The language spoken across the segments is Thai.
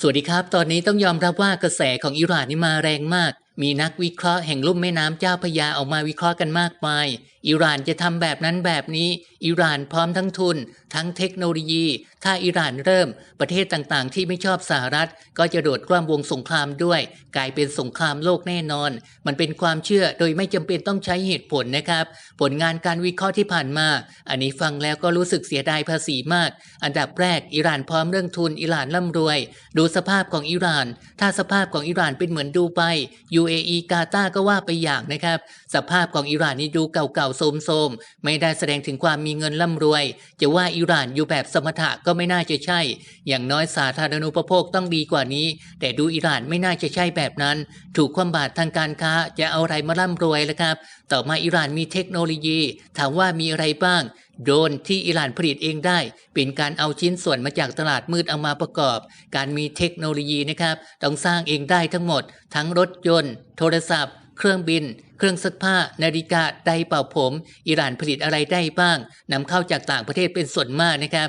สวัสดีครับ ตอนนี้ต้องยอมรับว่ากระแสของอิหร่านนี่มาแรงมาก มีนักวิเคราะห์แห่งลุ่มแม่น้ำเจ้าพยาออกมาวิเคราะห์กันมากมาย อิหร่านจะทำแบบนั้นแบบนี้ อิหร่านพร้อมทั้งทุนทั้งเทคโนโลยี ถ้าอิหร่านเริ่ม ประเทศต่างๆ ที่ไม่ชอบสหรัฐ ก็จะโดดร่วมวงสงครามด้วย กลายเป็นสงครามโลกแน่นอน มันเป็นความเชื่อโดยไม่จำเป็นต้องใช้เหตุผลนะครับ ผลงานการวิเคราะห์ที่ผ่านมา อันนี้ฟังแล้วก็รู้สึกเสียดายภาษีมาก อันดับแรกอิหร่านพร้อมเรื่องทุนอิหร่านร่ำรวย ดูสภาพของอิหร่าน ถ้าสภาพของอิหร่านเป็นเหมือนดูไบ UAE กาตาร์ก็ว่าไปอย่างนะครับ สภาพของอิหร่านนี่ดูเก่าๆโทมๆไม่ได้แสดงถึงความมีเงินร่ำรวย จะว่าอิหร่านอยู่แบบสมถะก็ไม่น่าจะใช่ อย่างน้อยสาธารณูปโภคต้องดีกว่านี้ แต่ดูอิหร่านไม่น่าจะใช่แบบนั้น ถูกความบาดทางการค้าจะเอาอะไรมาร่ำรวยล่ะครับ ต่อมาอิหร่านมีเทคโนโลยี ถามว่ามีอะไรบ้าง โดรนที่อิหร่านผลิตเองได้ เป็นการเอาชิ้นส่วนมาจากตลาดมืดเอามาประกอบ การมีเทคโนโลยีนะครับต้องสร้างเองได้ทั้งหมด ทั้งรถยนต์ โทรศัพท์ เครื่องบิน เครื่องซักผ้า นาฬิกาไดร์เป่าผม อิหร่านผลิตอะไรได้บ้างนำเข้าจากต่างประเทศเป็นส่วนมากนะครับ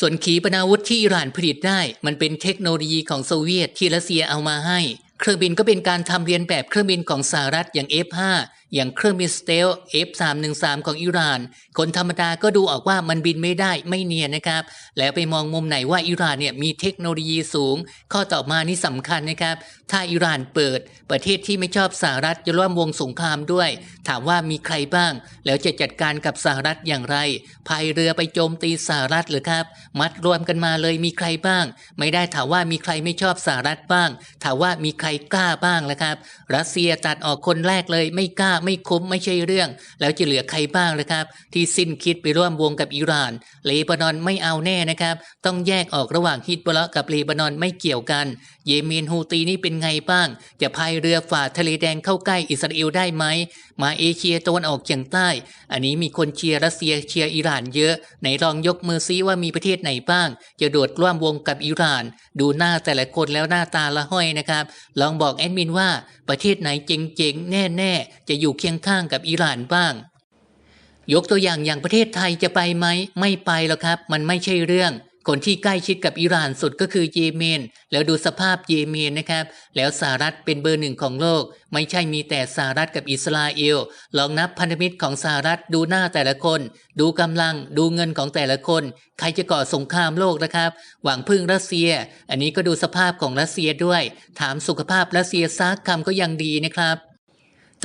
ส่วนขีปนาวุธที่อิหร่านผลิตได้ มันเป็นเทคโนโลยีของโซเวียตที่รัสเซียเอามาให้ เครื่องบินก็เป็นการทำเรียนแบบเครื่องบินของสหรัฐอย่าง F5 อย่างเครื่องบินสเตล F313 ของอิหร่าน คนธรรมดาก็ดูออกว่ามันบินไม่ได้ไม่เนียนนะครับ แล้วไปมองมุมไหนว่าอิหร่านเนี่ยมีเทคโนโลยีสูง ข้อต่อมานี่สำคัญนะครับ ถ้าอิหร่านเปิด ประเทศที่ไม่ชอบสหรัฐจะร่วมวงสงครามด้วย ถามว่ามีใครบ้าง แล้วจะจัดการกับสหรัฐอย่างไรพายเรือไปโจมตีสหรัฐหรือครับ มัดรวมกันมาเลยมีใครบ้าง ไม่ได้ถามว่ามีใครไม่ชอบสหรัฐบ้าง ถามว่ามีใครกล้าบ้างแล้วครับ รัสเซียตัดออกคนแรกเลยไม่กล้าไม่คุ้มไม่ใช่เรื่อง แล้วจะเหลือใครบ้างล่ะครับ ที่สิ้นคิดไปร่วมวงกับอิหร่าน เลบานอนไม่เอาแน่นะครับ ต้องแยกออกระหว่างฮิตบอลากับเลบานอนไม่เกี่ยวกัน เยเมนฮูตีนี่เป็นไงบ้าง จะพายเรือฝ่าทะเลแดงเข้าใกล้อิสราเอลได้ไหม มาเอเชียตะวันออกเฉียงใต้ อันนี้มีคนเชียร์รัสเซียเชียร์อิหร่านเยอะ ไหนลองยกมือซิว่ามีประเทศไหนบ้าง จะโดดร่วมวงกับอิหร่าน ดูหน้าแต่ละคนแล้วหน้าตาละห้อยนะครับ ลองบอกแอดมินว่าประเทศไหนเจ๋งๆ แน่ๆ จะอยู่เคียงข้างกับอิหร่านบ้าง ยกตัวอย่างอย่างประเทศไทยจะไปไหม ไม่ไปหรอกครับ มันไม่ใช่เรื่อง คนที่ใกล้ชิดกับอิหร่านสุดก็คือเยเมน แล้วดูสภาพเยเมนนะครับ แล้วสหรัฐเป็นเบอร์หนึ่งของโลก ไม่ใช่มีแต่สหรัฐกับอิสราเอล ลองนับพันธมิตรของสหรัฐดูหน้าแต่ละคน ดูกำลังดูเงินของแต่ละคน ใครจะก่อสงครามโลกนะครับ หวังพึ่งรัสเซีย อันนี้ก็ดูสภาพของรัสเซียด้วย ถามสุขภาพรัสเซียซักคำก็ยังดีนะครับ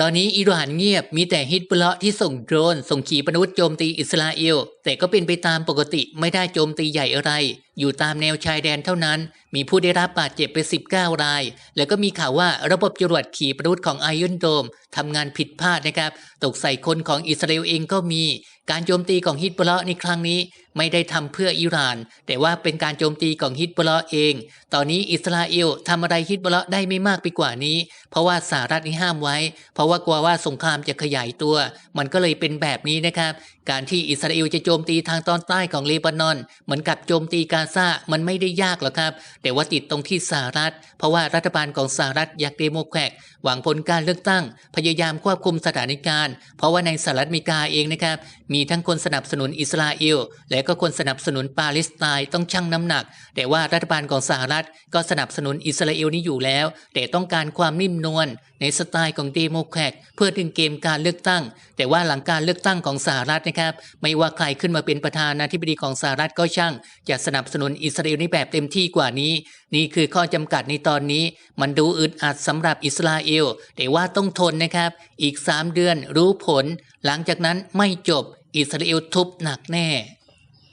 ตอนนี้อิหร่านเงียบมีแต่ฮิตบุลาะที่ส่งโดรนส่งขีปนาวุธโจมตีอิสราเอล แต่ก็เป็นไปตามปกติไม่ได้โจมตีใหญ่อะไร อยู่ตามแนวชายแดนเท่านั้น มีผู้ได้รับบาดเจ็บไป 19 ราย แล้วก็มีข่าวว่าระบบจรวดขีปนาวุธของไอออนโดมทำงานผิดพลาดนะครับ ตกใส่คนของอิสราเอลเองก็มี การโจมตีของฮิตบุลาะในครั้งนี้ไม่ได้ทำเพื่ออิหร่าน แต่ว่าเป็นการโจมตีของฮิตบุลาะเอง ตอนนี้อิสราเอลทำอะไรฮิตบุลาะได้ไม่มากไปกว่านี้ เพราะว่าสหรัฐนี่ห้ามไว้ เพราะว่ากลัวว่าสงครามจะขยายตัว มันก็เลยเป็นแบบนี้นะครับ การที่อิสราเอลจะโจมตีทางตอนใต้ของเลบานอน เหมือนกับโจมตีกาซา มันไม่ได้ยากหรอกครับ แต่ว่าติดตรงที่สหรัฐ เพราะว่ารัฐบาลของสหรัฐอยากเดโมแครตหวังผลการเลือกตั้ง พยายามควบคุมสถานการณ์ เพราะว่าในสหรัฐอเมริกาเองนะครับ มีทั้งคนสนับสนุนอิสราเอล และก็คนสนับสนุนปาเลสไตน์ต้องชั่งน้ำหนัก แต่ว่ารัฐบาลของสหรัฐก็สนับสนุนอิสราเอลนี่อยู่แล้ว แต่ต้องการความนิ่มนวลในสไตล์ของเดโมแครตเพื่อดึงเกมการเลือกตั้ง แต่ว่าหลังการเลือกตั้งของสหรัฐนะครับไม่ว่าใครขึ้นมาเป็นประธานาธิบดีของสหรัฐก็ช่าง จะสนับสนุนอิสราเอลในแบบเต็มที่กว่านี้ นี่คือข้อจำกัดในตอนนี้ มันดูอึดอัดสำหรับอิสราเอล แต่ว่าต้องทนนะครับ อีก 3 เดือนรู้ผล หลังจากนั้นไม่จบอิสราเอลทุบหนักแน่